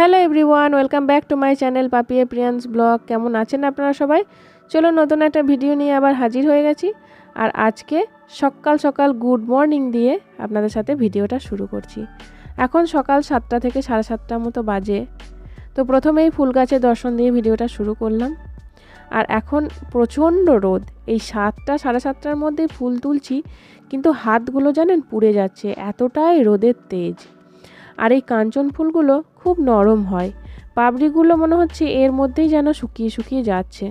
Hello everyone welcome back to my channel পাপিয়ে প্রিয়ান্স blog কেমন আছেন আপনারা সবাই? চলো নতুন একটা ভিডিও নিয়ে আবার হাজির হয়ে গেছি। আর আজকে সকাল সকাল গুড মর্নিং দিয়ে আপনাদের সাথে ভিডিওটা শুরু করছি। এখন সকাল সাতটা থেকে সাড়ে সাতটার মতো বাজে। তো প্রথমেই ফুল গাছে দর্শন দিয়ে ভিডিওটা শুরু করলাম। আর এখন প্রচণ্ড রোদ। এই সাতটা, সাড়ে সাতটার মধ্যে ফুল তুলছি, কিন্তু হাতগুলো জানেন পুড়ে যাচ্ছে। এতটাই রোদের তেজ। আর এই কাঞ্চন ফুলগুলো খুব নরম হয়। পাবড়িগুলো মনে হচ্ছে এর মধ্যেই যেন শুকিয়ে শুকিয়ে যাচ্ছে।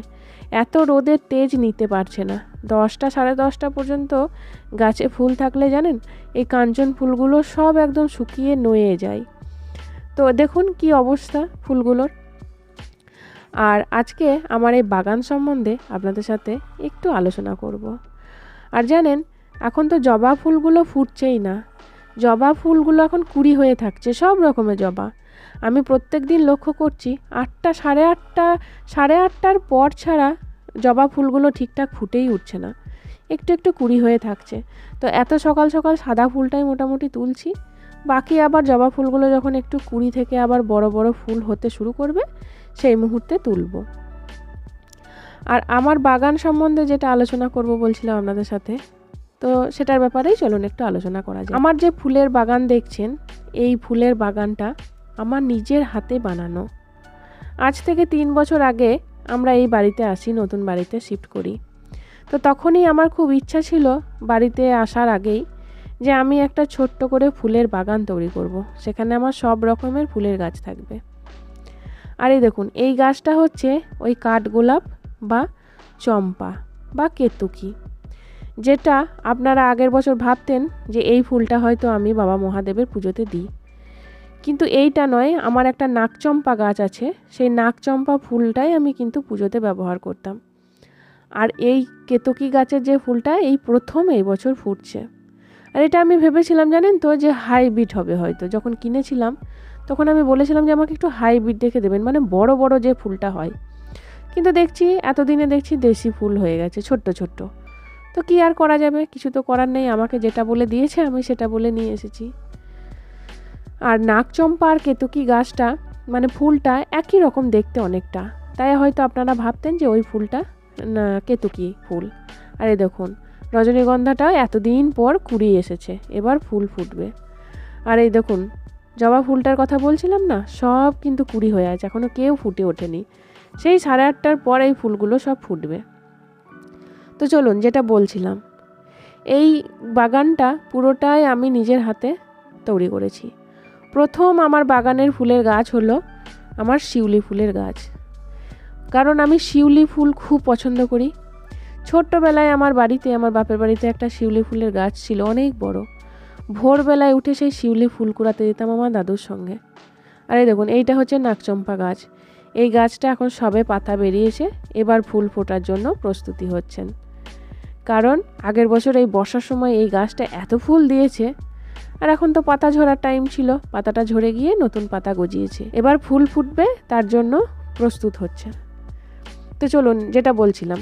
এত রোদের তেজ নিতে পারছে না। দশটা সাড়ে দশটা পর্যন্ত গাছে ফুল থাকলে জানেন, এই কাঞ্চন ফুলগুলো সব একদম শুকিয়ে নয়ে যায়। তো দেখুন কি অবস্থা ফুলগুলোর। আর আজকে আমার এই বাগান সম্বন্ধে আপনাদের সাথে একটু আলোচনা করব। আর জানেন, এখন তো জবা ফুলগুলো ফুটছেই না। জবা ফুলগুলো এখন কুড়ি হয়ে থাকছে, সব রকমের জবা। আমি প্রত্যেক দিন লক্ষ্য করছি, আটটা সাড়ে আটটা, সাড়ে আটটার পর ছাড়া জবা ফুলগুলো ঠিকঠাক ফুটেই উঠছে না। একটু একটু কুড়ি হয়ে থাকছে। তো এত সকাল সকাল সাদা ফুলটাই মোটামুটি তুলছি। বাকি আবার জবা ফুলগুলো যখন একটু কুড়ি থেকে আবার বড় বড় ফুল হতে শুরু করবে, সেই মুহূর্তে তুলব। আর আমার বাগান সম্বন্ধে যেটা আলোচনা করব বলছিলাম আপনাদের সাথে তো সেটার ব্যাপারেই চলুন একটু আলোচনা করা যায় আমার যে ফুলের বাগান দেখছেন, এই ফুলের বাগানটা আমার নিজের হাতে বানানো। আজ থেকে তিন বছর আগে আমরা এই বাড়িতে আসি, নতুন বাড়িতে শিফট করি। তো তখনই আমার খুব ইচ্ছা ছিল বাড়িতে আসার আগেই যে আমি একটা ছোট্ট করে ফুলের বাগান তৈরি করব। সেখানে আমার সব রকমের ফুলের গাছ থাকবে। আর এই দেখুন, এই গাছটা হচ্ছে ওই কাঠগোলাপ বা চম্পা বা কেতুকি। যেটা আপনারা আগের বছর ভাবতেন যে এই ফুলটা হয়তো আমি বাবা মহাদেবের পুজোতে দিই। কিন্তু এইটা নয়, আমার একটা নাকচম্পা গাছ আছে, সেই নাকচম্পা ফুলটাই আমি কিন্তু পুজোতে ব্যবহার করতাম। আর এই কেতকি গাছের যে ফুলটা, এই প্রথম এই বছর ফুটছে। আর এটা আমি ভেবেছিলাম জানেন তো যে হাইব্রিড হবে হয়তো। যখন কিনেছিলাম, তখন আমি বলেছিলাম যে আমাকে একটু হাইব্রিড দেখে দেবেন মানে বড় বড় যে ফুলটা হয়। কিন্তু দেখছি, এতদিনে দেখছি দেশি ফুল হয়ে গেছে, ছোট্ট ছোট্ট। তো কি আর করা যাবে? কিছু তো করার নেই। আমাকে যেটা বলে দিয়েছে, আমি সেটা বলে নিয়ে এসেছি। আর নাকচম্পা আর কেতুকি গাছটা মানে ফুলটা একই রকম দেখতে অনেকটা। তাই হয়তো আপনারা ভাবতেন যে ওই ফুলটা, না, কেতুকি ফুল। আর দেখুন রজনীগন্ধাটা এতদিন পর কুড়িয়ে এসেছে। এবার ফুল ফুটবে। আর এই দেখুন, জবা ফুলটার কথা বলছিলাম না? সব কিন্তু কুড়ি হয়ে আছে। এখনও কেউ ফুটে ওঠেনি। সেই সাড়ে আটটার পর এই ফুলগুলো সব ফুটবে। তো চলুন, যেটা বলছিলাম, এই বাগানটা পুরোটাই আমি নিজের হাতে তৈরি করেছি। প্রথম আমার বাগানের ফুলের গাছ হলো আমার শিউলি ফুলের গাছ। কারণ আমি শিউলি ফুল খুব পছন্দ করি। ছোট্টবেলায় আমার বাড়িতে, আমার বাপের বাড়িতে একটা শিউলি ফুলের গাছ ছিল অনেক বড়। ভোরবেলায় উঠে সেই শিউলি ফুল কুড়াতে যেতাম আমার দাদুর সঙ্গে। আর দেখুন, এইটা হচ্ছে নাকচম্পা গাছ। এই গাছটা এখন সবে পাতা বেরিয়েছে, এবার ফুল ফোটার জন্য প্রস্তুতি হচ্ছেন। কারণ আগের বছর এই বর্ষার সময় এই গাছটা এত ফুল দিয়েছে, আর এখন তো পাতা ঝরার টাইম ছিল। পাতাটা ঝরে গিয়ে নতুন পাতা গজিয়েছে। এবার ফুল ফুটবে, তার জন্য প্রস্তুত হচ্ছে। তো চলুন, যেটা বলছিলাম।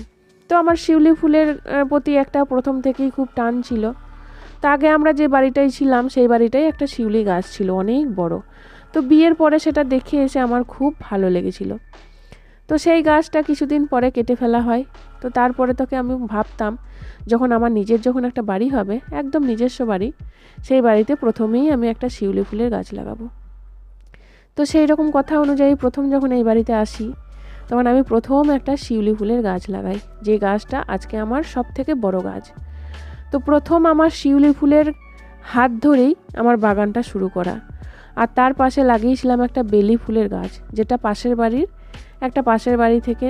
তো আমার শিউলি ফুলের প্রতি একটা প্রথম থেকেই খুব টান ছিল। তা আগে আমরা যে বাড়িটাই ছিলাম, সেই বাড়িটাই একটা শিউলি গাছ ছিল, অনেক বড়। তো বিয়ের পরে সেটা দেখে এসে আমার খুব ভালো লেগেছিল। তো সেই গাছটা কিছুদিন পরে কেটে ফেলা হয়। তো তারপরে তোকে আমি ভাবতাম, যখন আমার নিজের যখন একটা বাড়ি হবে, একদম নিজস্ব বাড়ি, সেই বাড়িতে প্রথমেই আমি একটা শিউলি ফুলের গাছ লাগাবো। তো সেই রকম কথা অনুযায়ী প্রথম যখন এই বাড়িতে আসি, তখন আমি প্রথম একটা শিউলি ফুলের গাছ লাগাই, যে গাছটা আজকে আমার সব থেকে বড় গাছ। তো প্রথম আমার শিউলি ফুলের হাত ধরেই আমার বাগানটা শুরু করা। আর তার পাশে লাগিয়েছিলাম একটা বেলি ফুলের গাছ, যেটা পাশের বাড়ির একটা পাশের বাড়ি থেকে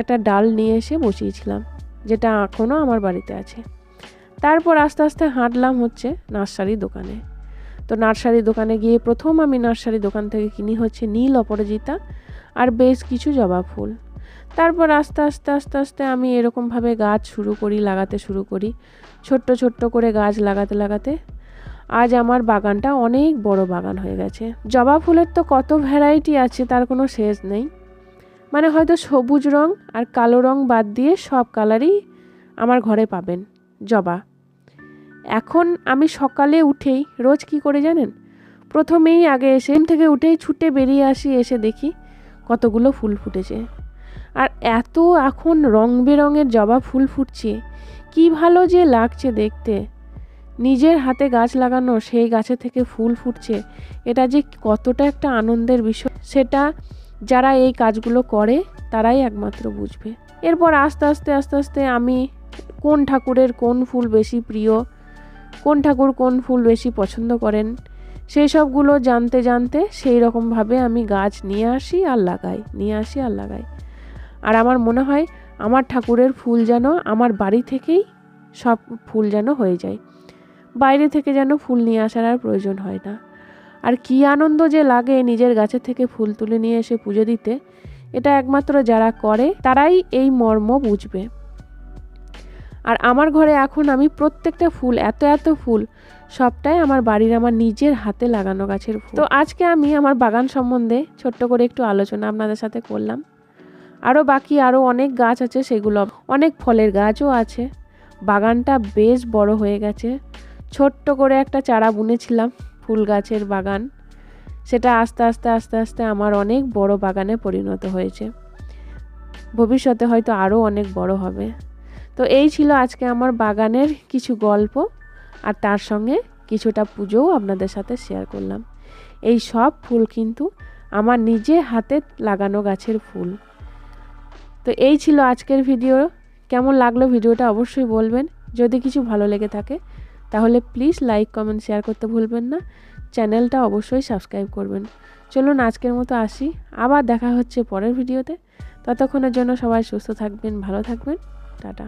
একটা ডাল নিয়ে এসে বসিয়েছিলাম, যেটা এখনও আমার বাড়িতে আছে। তারপর আস্তে আস্তে হাঁটলাম হচ্ছে নার্সারি দোকানে। তো নার্সারি দোকানে গিয়ে প্রথম আমি নার্সারি দোকান থেকে কিনি হচ্ছে নীল অপরাজিতা আর বেশ কিছু জবা ফুল। তারপর আস্তে আস্তে আস্তে আস্তে আমি এরকমভাবে গাছ শুরু করি, লাগাতে শুরু করি, ছোট্ট ছোট্ট করে গাছ লাগাতে লাগাতে। আজ আমার বাগানটা অনেক বড় বাগান হয়ে গেছে। জবা ফুলের তো কত ভ্যারাইটি আছে তার কোনো শেষ নেই। মানে হয়তো সবুজ রং আর কালো রং বাদ দিয়ে সব কালারই আমার ঘরে পাবেন। জবা। এখন আমি সকালে উঠেই, রোজ কি করে জানেন? প্রথমেই আগে এসে থেকে উঠেই ছুটে বেরিয়ে আসি, এসে দেখি কতগুলো ফুল ফুটেছে। আর এত এখন রং বেরঙের জবা ফুল ফুটছে, কি ভালো যে লাগছে দেখতে। নিজের হাতে গাছ লাগানো, সেই গাছে থেকে ফুল ফুটছে, এটা যে কতটা একটা আনন্দের বিষয়, সেটা যারা এই কাজগুলো করে, তারাই একমাত্র বুঝবে। এরপর আস্তে আস্তে আস্তে আস্তে আমি কোন ঠাকুরের কোন ফুল বেশি প্রিয়, কোন ঠাকুর কোন ফুল বেশি পছন্দ করেন, সেই সবগুলো জানতে জানতে সেই রকমভাবে আমি গাছ নিয়ে আসি আর লাগাই, নিয়ে আসি আর লাগাই। আর আমার মনে হয় আমার ঠাকুরের ফুল যেন আমার বাড়ি থেকেই সব ফুল যেন হয়ে যায়। বাইরে থেকে যেন ফুল নিয়ে আসার আর প্রয়োজন হয় না। আর কি আনন্দ যে লাগে নিজের গাছের থেকে ফুল তুলে নিয়ে এসে পুজো দিতে, এটা একমাত্র যারা করে, তারাই এই মর্ম বুঝবে। আর আমার ঘরে এখন আমি প্রত্যেকটা ফুল, এত এত ফুল, সবটাই আমার বাড়ির আমার নিজের হাতে লাগানো গাছের ফুল। তো আজকে আমি আমার বাগান সম্বন্ধে ছোট্ট করে একটু আলোচনা আপনাদের সাথে করলাম। আরও বাকি আরও অনেক গাছ আছে সেগুলো, অনেক ফলের গাছও আছে। বাগানটা বেশ বড় হয়ে গেছে। ছোট্ট করে একটা চারা বুনেছিলাম। ফুল গাছের বাগান, সেটা আস্তে আস্তে আস্তে আস্তে আমার অনেক বড় বাগানে পরিণত হয়েছে। ভবিষ্যতে হয়তো আরও অনেক বড় হবে। তো এই ছিল আজকে আমার বাগানের কিছু গল্প, আর তার সঙ্গে কিছুটা পুজোও আপনাদের সাথে শেয়ার করলাম। এই সব ফুল কিন্তু আমার নিজে হাতে লাগানো গাছের ফুল। তো এই ছিল আজকের ভিডিও। কেমন লাগল ভিডিওটা অবশ্যই বলবেন। যদি কিছু ভালো লেগে থাকে তাহলে প্লিজ লাইক কমেন্ট শেয়ার করতে ভুলবেন না। চ্যানেলটা অবশ্যই সাবস্ক্রাইব করবেন। চলুন আজকের মতো আসি। আবার দেখা হচ্ছে পরের ভিডিওতে ততক্ষণের জন্য সবাই সুস্থ থাকবেন, ভালো থাকবেন। টাটা।